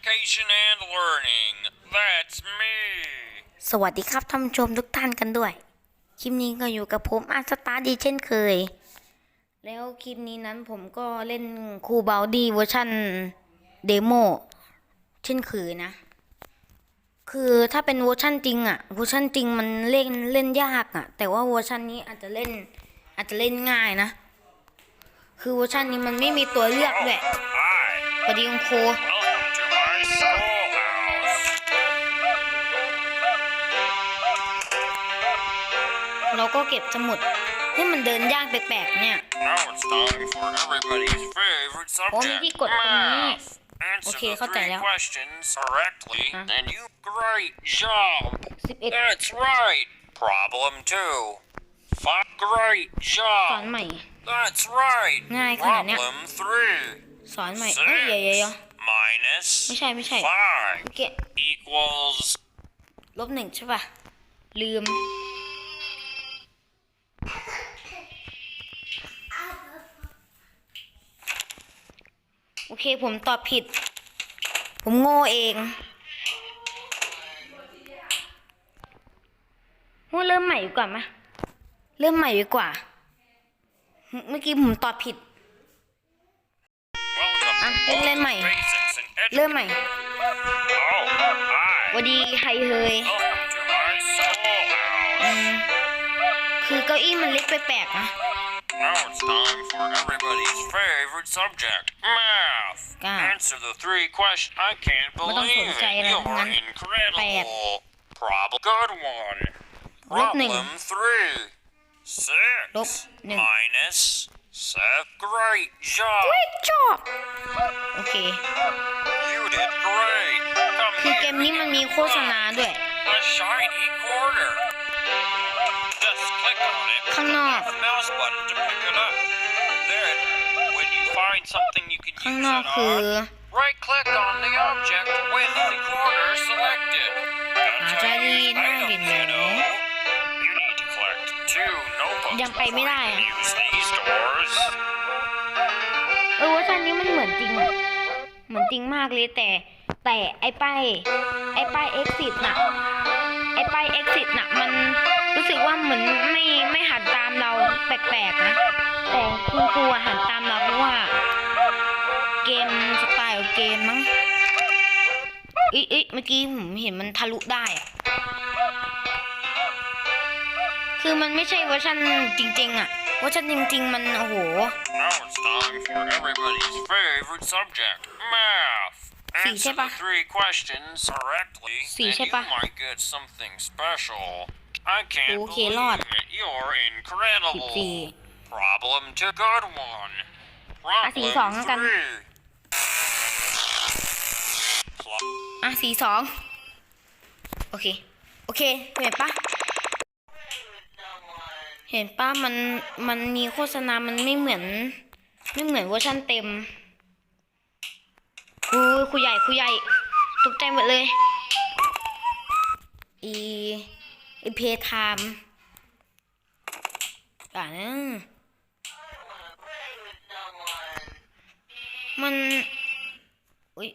education and learning. That's me. สวัสดีครับท่านผู้ชมทุกท่านกันด้วย คลิปนี้ก็อยู่กับผมอาสตาร์ดีเช่นเคย แล้วคลิปนี้นั้นผมก็เล่นคูบาลดีเวอร์ชันเดโมเช่นเคยนะ คือถ้าเป็นเวอร์ชันจริงอะเวอร์ชันจริงมันเล่นเล่นยากอะแต่ว่าเวอร์ชันนี้อาจจะเล่นอาจจะเล่นง่ายนะ คือเวอร์ชันนี้มันไม่มีตัวเลือกด้วย Hi. สวัสดีคุณค เราก็เก็บสมุดให้มันเดินยากแปลกๆเนี่ย Now it's time for everybody's favorite ผมมี subject, ที่กดตรงนี้ math. Answer Okay, the เข้าใจ three แล้ว questions correctly, Huh? and you great job. 11 That's right. Problem two. Five great สอน job. ใหม่ That's right. ง่ายขนาดเนี้ย Problem three. สอนใหม่เอ้ยเดี๋ยวเดี๋ยวเดี๋ยว Six minus ไม่ใช่ไม่ใช่ five โอเค equals ลบหนึ่งใช่ป่ะ ลืม โอเคผมตอบผิด ผมโง่เองว่าเริ่มใหม่ดีกว่าไหมเริ่มใหม่ดีกว่า เมื่อกี้ผมตอบผิด welcome Ah, to lên mày. basics in เริ่มใหม่สวัสดีใครเฮยคือเก้าอี้มันเล็กไปแปลกนะ Now it's time for everybody's favorite subject, math. God. Answer the three questions. I can't Mà tao believe sủng chạy it. này, You're ngắn. incredible. Problem. Good one. Lớp này. Problem three. Six Lớp này. minus seven. Great job. ชอบ โอเค You did great. Come คือเก here. มนี้มันมีโฆษณาด้วย A shiny quarter. ข้างนอก the mouse button to pick it up. Then, when you find something you can ข้าง use นอก it คือ on, right click on the object with the corner selected. À, That's ra how you đi, use nó items, bị you nổ. know. You need to collect two notebooks ยังไปไม่ before ได้ you อะ can use these doors. เออเวอร์ชันนี้มันเหมือนจริงอะเหมือนจริงมากเลยแต่ แต่ไอ้ป้ายไอ้ป้าย exit น่ะ ไอ้ป้าย exit น่ะมัน รู้สึกว่าเหมือนไม่ไม่หันตามเราแปลกๆนะ แต่คุณครูอะหันตามเราเพราะว่า เกมสไตล์ของเกมมั้งเอ้ยเอ้ยเมื่อกี้ผมเห็นมันทะลุได้อะคือมันไม่ใช่เวอร์ชันจริง ๆอะเวอร์ชันจริง ๆ มันโอ้โห Now it's time for everybody's favorite subject, math. Sì, Answer c'è pa. the three questions correctly, Sì, and c'è you pa. might get something special. I can't Ok, believe lọt. it. You're incredible. 14 Problem to good one. Problem สีสองแล้วกัน three. Pl- อะสีสองโอเค โอเค เห็นปะเห็นปะมัน มันมีโฆษณา มันไม่เหมือน ไม่เหมือนเวอร์ชันเต็มอู้ยครูใหญ่ครูใหญ่ตกใจหมดเลย อี ไอเพทามอ่านะมันอุ้ย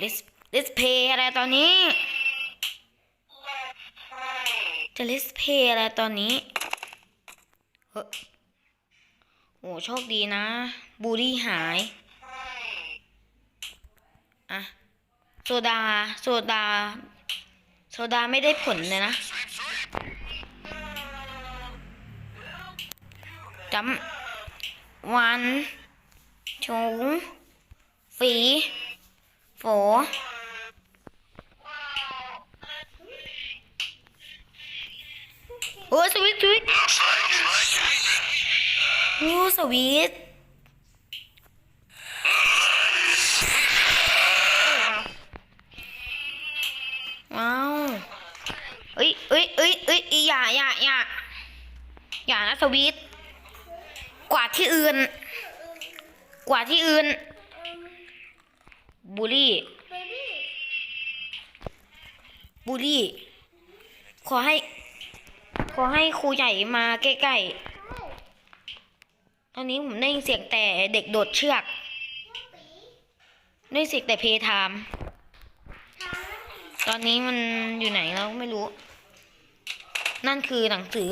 let's let's play อะไรตอนนี้ จะ let's play อะไรตอนนี้เฮ้ยโอ้โชคดีนะ บูรี่หาย อะ โซดา โซดา โซดาไม่ได้ผลเลยนะจำวันชูฝีโฝโอ้สวิตสวิตโอ้สวิตช์ว้าวเอ้ยเอ้ยเอ้ยเอ้ยอย่าอย่าอย่า อย่านะสวิตกว่าที่อื่น กว่าที่อื่น บูลลี่ บูลลี่ ขอให้ ขอให้ครูใหญ่มาใกล้ๆตอนนี้ผมได้ยินเสียงแต่เด็กโดดเชือกได้วยเสิแต่เพย์ไทม์ตอนนี้มันอยู่ไหนแล้วไม่รู้ นั่นคือหนังสือ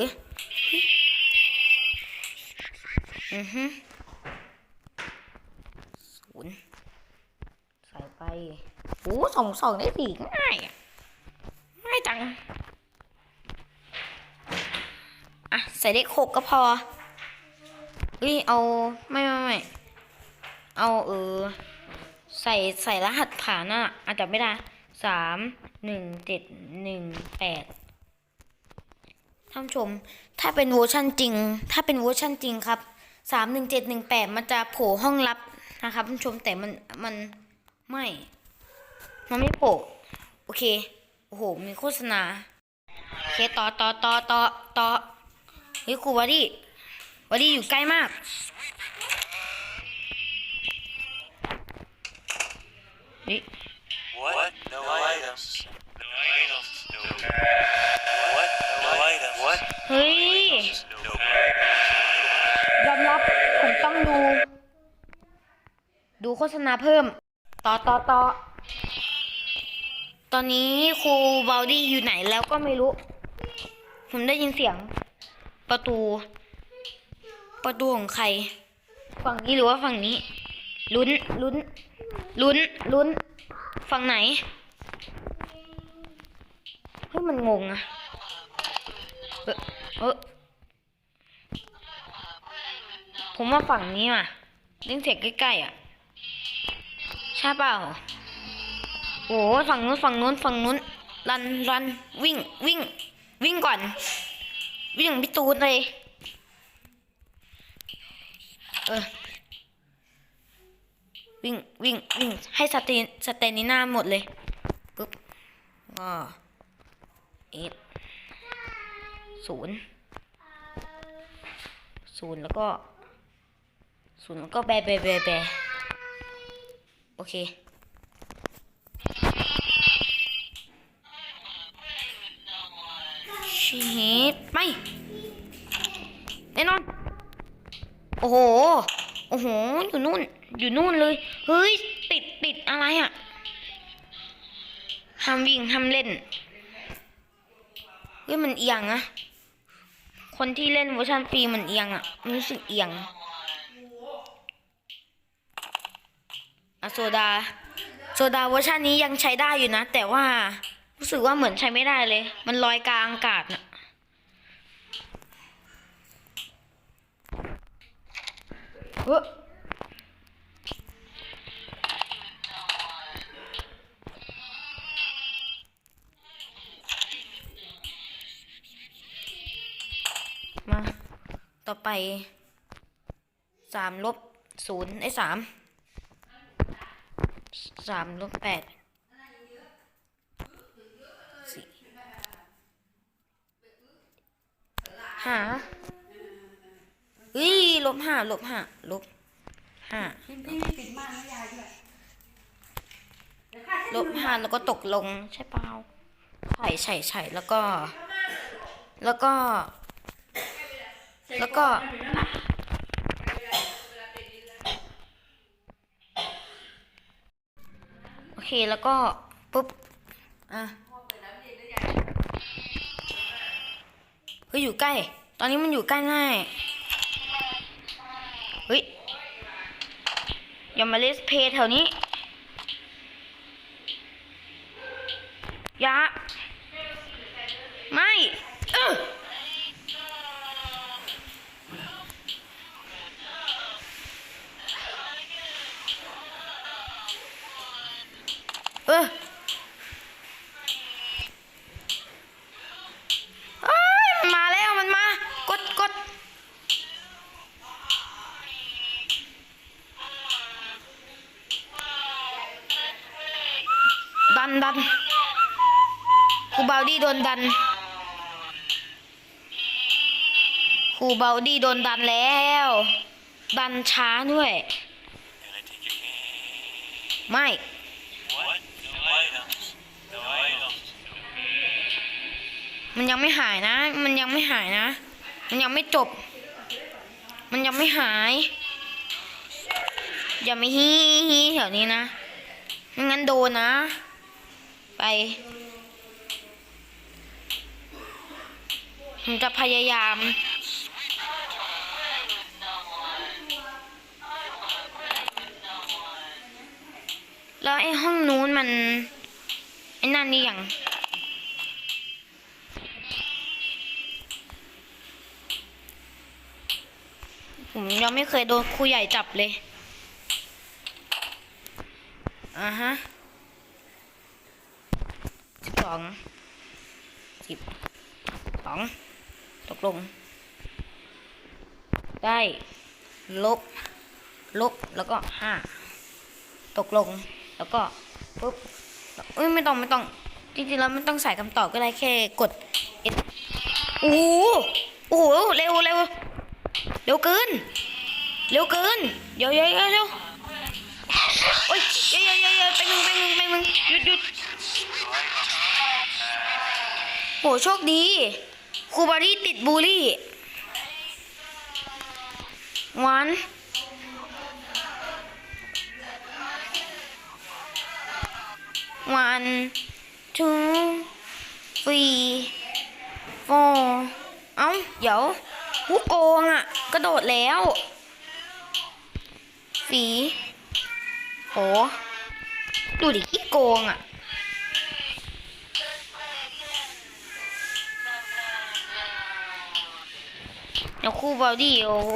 อือฮึศูนย์ใส่ไปโอ้สองสองได้สี่ง่ายอะง่ายจัง อะ ใส่เลขหกก็พอเอ้ยเอาไม่ไม่ไม่เอาเออ ใส่ใส่รหัสผ่านน่ะอาจจะไม่ได้สามหนึ่งเจ็ดหนึ่งแปดท่านชม ถ้าเป็นเวอร์ชันจริง ถ้าเป็นเวอร์ชันจริงครับ สามหนึ่งเจ็ดหนึ่งแปดมันจะโผล่ห้องลับนะครับท่านผู้ชมแต่มันมันไม่ มันไม่โผล่โอเค โอ้โห มีโฆษณาโอเคต่อต่อต่อต่อต่อเฮ้ยครูวาดี้วาดี้อยู่ใกล้มากนี่ What? No, items. No items. No. What? No items. What? เฮ้ย No. ยอมรับผมต้อง ดู ดูโฆษณาเพิ่ม ต่อต่อต่อตอนนี้ครูบอลดี้อยู่ไหนแล้วก็ไม่รู้ ผมได้ยินเสียง ประตู ประตูของใคร ฝั่งนี้หรือว่าฝั่งนี้ ลุ้นลุ้น ลุ้นลุ้น ฝั่งไหน เฮ้ยมันงงอะเออเออ ผมว่าฝั่งนี้ว่ะล่นเสียงใกล้ๆอะ ใช่เปล่าโอ้ฝั่งนู้นฝั่งนู้นฝั่งนู้นรันรันวิ่งวิ่ง วิ่งก่อน วิ่งอย่างพี่ตูนเลยเออวิ่งวิ่งวิ่งให้สเตนสเตนิน่าหมดเลยปุ๊บก็เอ็ดศูนย์ศูนย์แล้วก็ ศูนย์ก็แบะแบะแบแบะโอเค ชีตไปแน่นอน โอ้โห โอ้โห อยู่นู่น อยู่นู่นเลย เฮ้ย ติดติดอะไรอะ่ะห้ามวิ่งห้ามเล่น เฮ้ย มันเอียงอะคนที่เล่นเวอร์ชันฟรีมันเอียงอะมันรู้สึกเอียง อโซดา โซดาเวอร์ชันนี้ยังใช้ได้อยู่นะ แต่ว่ารู้สึกว่าเหมือนใช้ไม่ได้เลย มันลอยกลางอากาศน่ะเฮ้ยมา ต่อไปสามลบศูนย์ไอ้สาม สามลบแปดสี่ห้าเฮ้ยลบห้าลบห้าลบห้าลบห้าแล้วก็ตกลงใช่เปล่าใช่ใช่ใช่แล้วก็ แล้วก็ แล้วก็ โอ เคแล้วก็ปุ๊บอะเฮ้ยอยู่ใกล้ ตอนนี้มันอยู่ใกล้ง่ายเฮ้ยอย่ามาเลสเพย์แถวนี้อยาไม่ เออเออเอ้ยมันมาแล้ว มันมา กดกด ดันดันครูบาดี้โดนดันครูบาดี้โดนดันแล้ว ดันช้าด้วย ไม่มันยังไม่หายนะ มันยังไม่หายนะ มันยังไม่จบ มันยังไม่หาย อย่าไม่ฮีฮีแถวนี้นะ ไม่งั้นโดนนะ ไป ผมจะพยายาม แล้วไอ้ห้องนู้นมัน ไอ้นั่นนี่อย่างผมยังไม่เคยโดนครูใหญ่จับเลยอ่าฮะ องสิบสองตกลง ได้ ลบ ลบแล้วก็ห้าตกลงแล้วก็ปุ๊บเอ้ยไม่ต้องไม่ต้องจริงๆแล้วไม่ต้องใส่คำตอบก็ได้แค่กดโอ้โหโอ้โหเร็วเร็วเร็วเกินเร็วเกินเดี๋ยวเดี๋ยวเดี๋ยวเดี๋ยวโอ้ยเดี๋ยวเดี๋ยวเดี๋ยวเดี๋ยวไปมึงไปมึงไปมึงหยุดหยุด โหโชคดีครูบารี่ติดบูลลี่วันวัน two three four เอ้า เดี๋ยวผู้โกงอะ กระโดดแล้วสีโหดูดิขี้โกงอะ เดี๋ยวครูบอดี้โอ้โห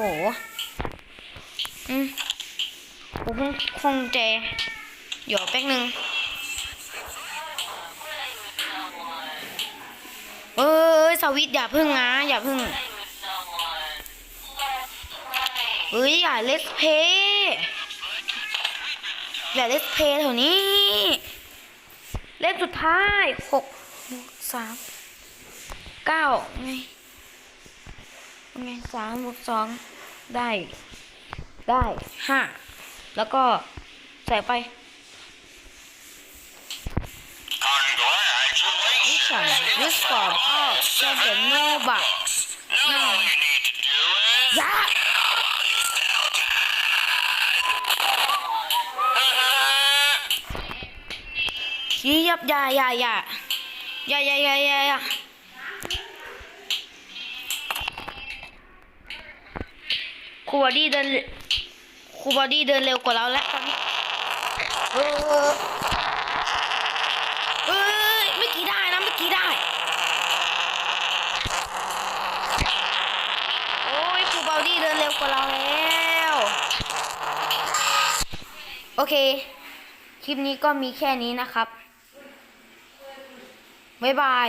อืมผมคงคงจเดี๋ยวแป๊บนึงเอ้ยสวิตอย่าพึ่งนะอย่าพึ่งเฮ้ยอย่าเลสเพย์อย่าเลสเพย์แถวนี้ เล่มสุดท้ายหกสามเก้าไง ไงสามบวกสองได้ได้ห้าแล้วก็ใส่ไปวิสันวิสฟอร์มอ้อเซเดโนบะ Now all you need to do is ยะยี่ยับอยาอยาอยาอยาอยาอยาอยาอยา รูบอดี้เดินครูบอดี้เดินเร็วกว่าเราแล้วตอนนี้เออเอ้ยเมื่อกี้ได้นะเมื่อกี้ได้ โอ้ยครูบอดี้เดินเร็วกว่าเราแล้ว โอเค คลิปนี้ก็มีแค่นี้นะครับบ๊ายบาย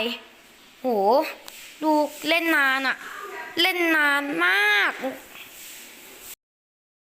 โห ดูเล่นนานอะเล่นนานมาก